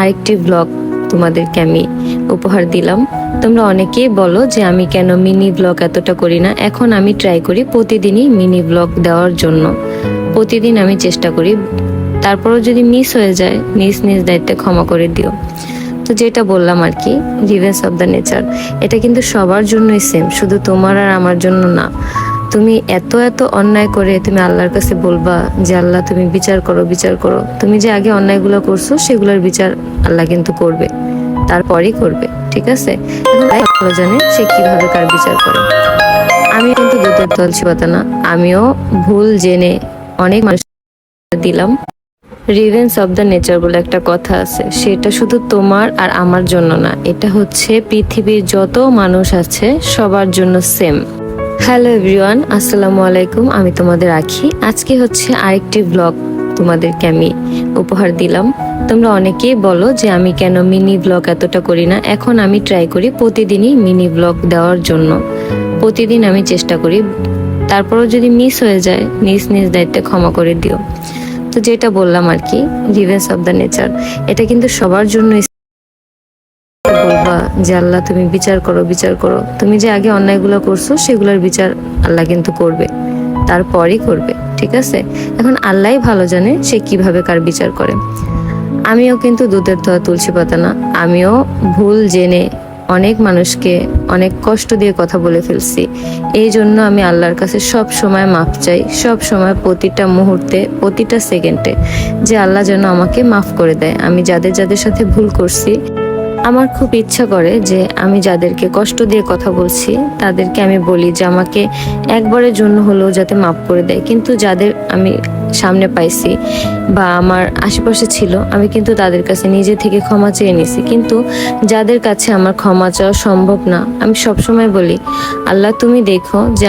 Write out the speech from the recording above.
আরেকটি ব্লগ তোমাদেরকে আমি উপহার দিলাম। তোমরা অনেকেই বলো যে আমি কেন মিনি ব্লগ এতটা করি না। এখন আমি ট্রাই করি প্রতিদিনই মিনি ব্লগ দেওয়ার জন্য। প্রতিদিন আমি চেষ্টা করি। তারপরও যদি মিস হয়ে যায় নিজ নিজ দায়িত্বে ক্ষমা করে দিও। তো যেটা বললাম আর কি রিভেন্স অফ দ্য নেচার এটা কিন্তু সবার জন্যই সেম শুধু তোমার আর আমার জন্য না। তুমি এত এত অন্যায় করে তুমি আল্লাহর কাছে বলবা যে আল্লাহ তুমি বিচার করো বিচার করো। তুমি যে আগে অন্যায়গুলো করছ, সেগুলোর বিচার আল্লাহ কিন্তু করবে। তারপরেই করবে, ঠিক আছে? ভালো জানে সে কীভাবে কার বিচার করে। আমি কিন্তু দুধের দল ছিপাতা না। আমিও ভুল জেনে অনেক মানুষ দিলাম। রিভেন্স অফ দ্য নেচার বলে একটা কথা আছে। সেটা শুধু তোমার আর আমার জন্য না, এটা হচ্ছে পৃথিবীর যত মানুষ আছে, সবার জন্য সেম হ্যালো এভরিওয়ান, আসসালামু আলাইকুম। আমি তোমাদের আখি আজকে হচ্ছে আরেকটি ব্লগ তোমাদেরকে আমি উপহার দিলাম। তোমরা অনেকেই বলো যে আমি কেন মিনি ব্লগ এতটা করি না। এখন আমি ট্রাই করি প্রতিদিনই মিনি ব্লগ দেওয়ার জন্য। প্রতিদিন আমি চেষ্টা করি। তারপরও যদি মিস হয়ে যায় নিজ নিজ দায়িত্বে ক্ষমা করে দিও। তো যেটা বললাম আর কি রিভেন্স অফ দ্য নেচার এটা কিন্তু সবার জন্য বলবা যে আল্লাহ, তুমি বিচার করো বিচার করো। তুমি যে আগে অন্যায়গুলো করছ, সেগুলোর বিচার আল্লাহ কিন্তু করবে। তারপরই করবে, ঠিক আছে? এখন আল্লাহই ভালো জানে সে কীভাবে কার বিচার করে। আমিও কিন্তু দুধের ধোয়া তুলসী পাতা না। আমিও ভুল জেনে অনেক মানুষকে অনেক কষ্ট দিয়ে কথা বলে ফেলছি। এই জন্য আমি আল্লাহর কাছে সব সময় মাফ চাই, সব সময় প্রতিটা মুহূর্তে, প্রতিটা সেকেন্ডে, যে আল্লাহ যেন আমাকে মাফ করে দেয়। আমি যাদের যাদের সাথে ভুল করছি আমার খুব ইচ্ছা করে যে আমি যাদেরকে কষ্ট দিয়ে কথা বলছি, তাদেরকে আমি বলি যে আমাকে একবারের জন্য হলেও যাতে মাফ করে দেয়। কিন্তু যাদের আমি সামনে পাইছি বা আমার আশেপাশে ছিল, আমি কিন্তু তাদের কাছে নিজে থেকে ক্ষমা চেয়ে নিছি। কিন্তু যাদের কাছে আমার ক্ষমা চাওয়া সম্ভব না, আমি সবসময় বলি, আল্লাহ, তুমি দেখো যে